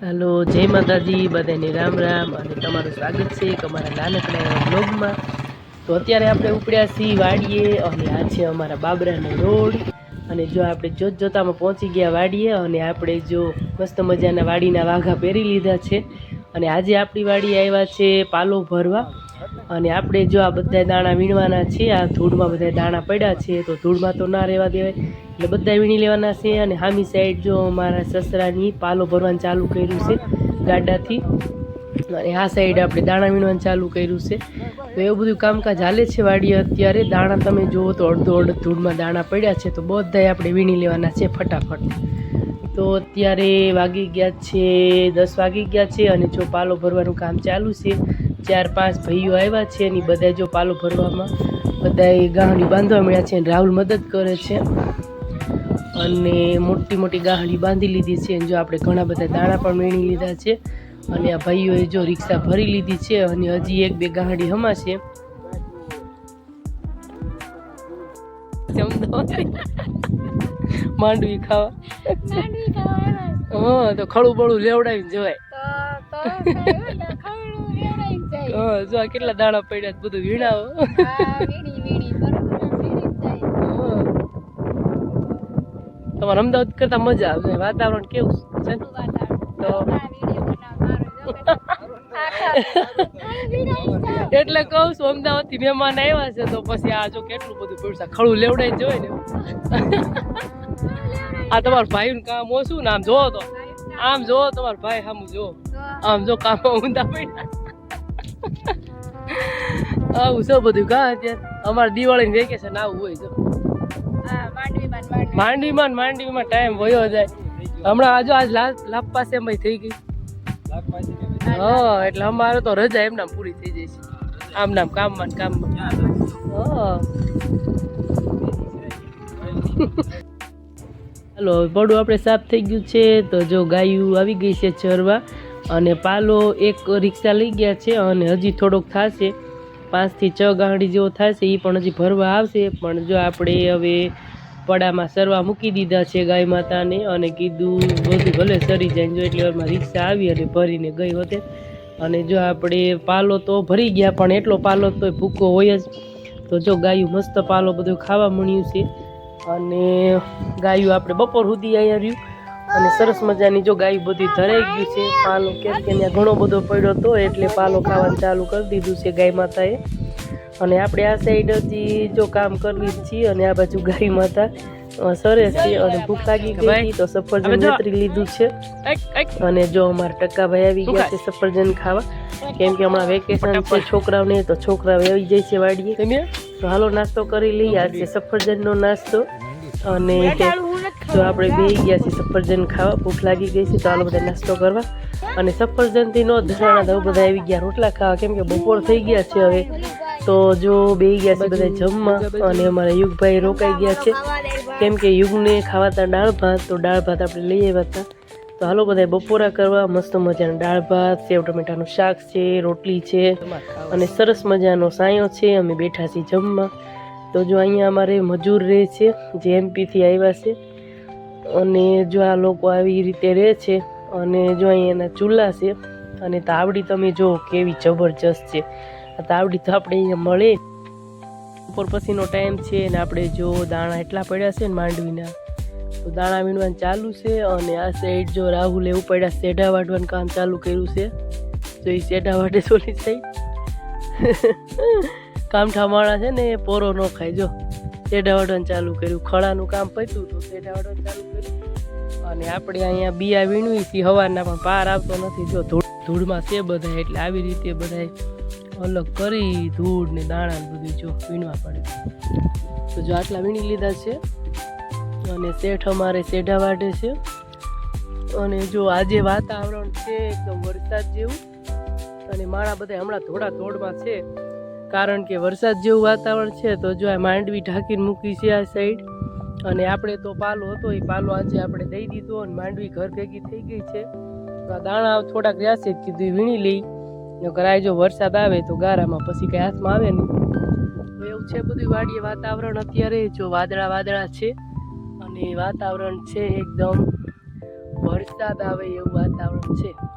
હાલો, જય માતાજી, બધાને રામ રામ અને તમારું સ્વાગત છે અમારા નાનકડા બ્લોગમાં તો અત્યારે આપણે ઉપડ્યા છીએ વાડીએ અને આ છે અમારા બાબરાનો રોડ. અને જો આપણે જોત જોતામાં પહોંચી ગયા વાડીએ અને આપણે જો મસ્ત મજાના વાડીના વાઘા પહેરી લીધા છે. અને આજે આપણી વાડી આવ્યા છે પાલો ભરવા. અને આપણે જો આ બધા દાણા વીણવાના છે, આ ધૂળમાં બધા દાણા પડ્યા છે, તો ધૂળમાં તો ના રહેવા દેવાય. એટલે બધા વીણી લેવાના છે અને હામી સાઈડ જો અમારા સસરાની પાલો ભરવાનું ચાલુ કર્યું છે ગાડાથી અને આ સાઈડ આપણે દાણા વીણવાનું ચાલુ કર્યું છે. તો એવું બધું કામકાજ હાલે છે વાડીએ અત્યારે. દાણા તમે જુઓ તો અડધો અડધ ધૂળમાં દાણા પડ્યા છે, તો બધાય આપણે વીણી લેવાના છે ફટાફટ. તો અત્યારે વાગી ગયા છે, દસ વાગી ગયા છે અને જો પાલો ભરવાનું કામ ચાલુ છે ચાર પાંચ ભાઈઓ આવ્યા છે અને બધા જો પાલો ભરવામાં બધાએ ગાહડી બાંધવા મળ્યા છે અને રાહુલ મદદ કરે છે. અને મોટી મોટી ગાહડી બાંધી લીધી છે અને જો આપણે ઘણા બધા દાણા પણ મેળવી લીધા છે. અને આ ભાઈઓએ જો રિક્ષા ભરી લીધી છે અને હજી એક બે ગાહડી હમાશે. માંડવી ખાવા. હા તો ખડું બળું લેવડાવીને જવાય. જો કેટલા દાણા પડ્યા બધું વીણાવો. તમારે અમદાવાદ કરતા મજા આવે. વાતાવરણ કેવું છે? તો એટલે કહું છું અમદાવાદથી મહેમાન આવ્યા છે તો પછી આ જો કેટલું બધું પડ્યું ખડું લેવડાઈ જોઈ ને. આ તમારા ભાઈ નું કામ ઓછું ને આમ જોવો તો. આમ જોવો તમારો ભાઈ સામું જો આમ જો કામ ઊંધા પડ્યા. આવું છે બધું કા અત્યારે. અમારે દિવાળી વેકેશન આવું હોય છે. માંડવીમાં માંડવીમાં ટાઈમ વયો જાય. હમણાં આજો આજ લાભ પાસે એમ થઈ ગઈ. હા એટલે અમારે તો રજા એમના પૂરી થઈ જાય છે આમ નામ કામમાં કામમાં હાલો હવે પડું આપણે સાફ થઈ ગયું છે. તો જો ગાયું આવી ગઈ છે ચરવા. અને પાલો એક રિક્ષા લઈ ગયા છે અને હજી થોડોક થશે. પાંચથી છ ગાંડી જેવો થશે એ પણ હજી ભરવા આવશે. પણ જો આપણે હવે પડામાં સરવા મૂકી દીધા છે ગાય માતાને અને કીધું બધું ભલે સરી જાય જો એટલે વારમાં રિક્ષા આવી અને ભરીને ગઈ હોતે. અને જો આપણે પાલો તો ભરી ગયા, પણ એટલો પાલો તો ભૂકો હોય જ. તો જો ગાયું મસ્ત પાલો બધું ખાવા મળ્યું છે. અને ગાયું આપણે બપોર સુધી અહીંયા રહ્યું. અને સરસ મજાની જો ગાય બધી ધરાઈ ગયું છે. પાલો કેમ કે ત્યાં ઘણો બધો પડ્યો હતો એટલે પાલો ખાવાનું ચાલુ કરી દીધું છે ગાય માતાએ. અને આપણે આ સાઈડ હજી જો કામ કરવી જ છીએ અને આ બાજુ ગાય માતા સરસ છે અને ભૂખ લાગી ગઈ તો સફરજન ઉતરી લીધું છે. અને જો અમારા ટકાભાઈ આવી ગયા છે સફરજન ખાવા. કેમ કે હમણાં વેકેશન છે છોકરાઓને તો છોકરાઓ આવી જાય છે વાડીએ. તો હાલો નાસ્તો કરી લઈએ. આજે સફરજનનો નાસ્તો. અને જો આપણે બે ગયા છીએ સફરજન ખાવા. ભૂખ લાગી ગઈ છે, તો આલો બધા નાસ્તો કરવા. અને સફરજનથી નો ધરાણા તો બધા આવી ગયા રોટલા ખાવા. કેમ કે બપોર થઈ ગયા છે હવે. તો જો બે ગયા છે બધા જમવા. અને અમારા યુગભાઈ રોકાઈ ગયા છે. કેમ કે યુગને ખાવાતા દાળ ભાત, તો દાળ ભાત આપણે લઈ આવ્યા હતા. તો હાલો બધા બપોરા કરવા. મસ્ત મજાના દાળ ભાત સેવ ટમેટાનું શાક છે, રોટલી છે. અને સરસ મજાનો સાયો છે. અમે બેઠા છીએ જમવા. તો જો અહીંયા અમારે મજૂર રહે છે, જે એમપીથી આવ્યા છે. અને જો આ લોકો આવી રીતે રહે છે અને જો અહીં એના ચૂલા છે અને તાવડી તમે જો કેવી જબરજસ્ત છે. આ તાવડી તો આપણે અહીંયા મળે. બપોર પછીનો ટાઈમ છે અને આપણે જો દાણા એટલા પડ્યા છે ને માંડવીના, તો દાણા વીણવાનું ચાલુ છે અને આ સાઈડ જો રાહુલ એવું પડ્યા સેઢા વાટવાનું કામ ચાલુ કર્યું છે. તો એ સેઢા વાટે સોલી સાઈડ કામઠા માણા છે ને એ પોરો ન ખાય, જો. શેઢા વાટવાનું ચાલુ કર્યું. ખળાનું કામ પત્યું તો ટેઢાવડન ચાલુ કર્યું. અને આપણે અહીંયા બિયા વીણવી હતી હવારના પણ પાર આવતો નથી. જો ધૂળ, ધૂળમાં છે બધા એટલે આવી રીતે બધા અલગ કરી ધૂળ ને દાણા બધું જો વીણવા પડે. તો જો આટલા વીણી લીધા છે. અને શેઠ અમારે શેઢા વાટે છે. અને જો આજે વાતાવરણ છે, એકદમ વરસાદ જેવું. અને માણા બધા હમણાં થોડા ધોળમાં છે. કારણ કે વરસાદ જેવું વાતાવરણ છે તો જો આ માંડવી ઢાંકીને મૂકી છે આ સાઈડ અને આપણે તો પાલો હતો, એ પાલો આજે આપણે દઈ દીધો અને માંડવી ઘર ભેગી થઈ ગઈ છે. તો આ દાણા થોડાક રહ્યા છે કીધું, વીણી લઈ. નકર આ જો વરસાદ આવે તો ગારામાં પછી કઈ હાથમાં આવે નહીં. તો એવું છે બધું વાડીએ વાતાવરણ અત્યારે, જો વાદળા વાદળા છે, અને વાતાવરણ છે એકદમ વરસાદ આવે એવું વાતાવરણ છે.